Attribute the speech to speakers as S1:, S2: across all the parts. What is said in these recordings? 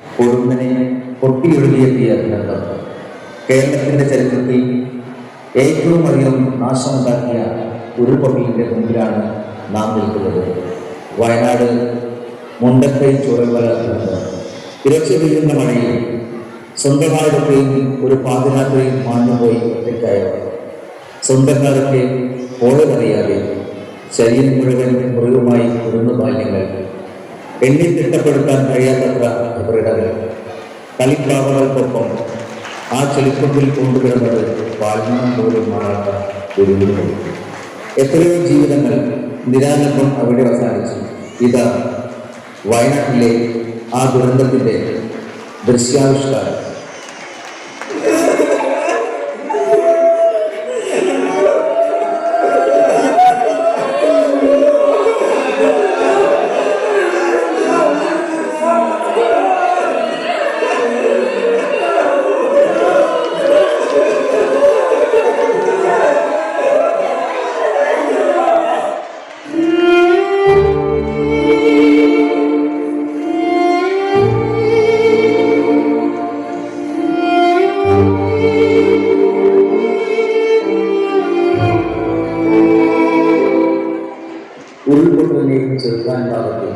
S1: പൊടുന്നനെ പൊട്ടിയൊഴുകിയെത്തിയ ദുരന്തം കേരളത്തിന്റെ ചരിത്രത്തിൽ ഏറ്റവും അധികം നാശമുണ്ടാക്കിയ ഉരുൾപൊട്ടലിന്റെ മുമ്പിലാണ് നാം നിൽക്കുന്നത്. വയനാട് മുണ്ടക്കൈ ഇരച്ചു വീഴുന്ന മഴയിൽ സ്വന്തമായിടത്തെയും ഒരു പാതിരാത്രിയിൽ മാഞ്ഞുപോയി ഒറ്റയ്ക്കായവർ. സ്വന്തക്കാരൊക്കെ പോയതറിയാതെ ശരീരം മുഴുവൻ മുറിവുമായി കുരുന്നു ബാല്യങ്ങൾ എണ്ണി തിട്ടപ്പെടുത്താൻ കഴിയാത്തത്ര കളിപ്രാവകൾക്കൊപ്പം ആ ചെളിക്കൊമ്പിൽ കൊണ്ടുവരുന്നത് പാൽമണം പോലും മാറാത്ത ഒരു. എത്രയോ ജീവിതങ്ങൾ നിരാനന്ദം അവിടെ അവസാനിച്ചു ഇതാ വയനാട്ടിലെ ആ ദുരന്തത്തിന്റെ ദൃശ്യാവിഷ്കാരം ഉൾക്കൊള്ളുന്നതിനെയും ചെറുക്കാൻ പാകത്തിൽ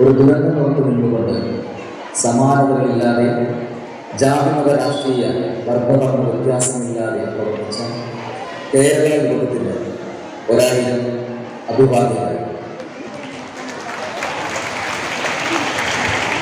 S1: ഒരു ദുരന്തം ഓർത്തു നിന്നുകൊണ്ട് സമാനതകളില്ലാതെ ജാതിമത രാഷ്ട്രീയ വർഗവർണ വ്യത്യാസമില്ലാതെ പ്രവർത്തിച്ച കേരള യോഗത്തിന് ഒരായിരം അഭിവാദ്യങ്ങൾ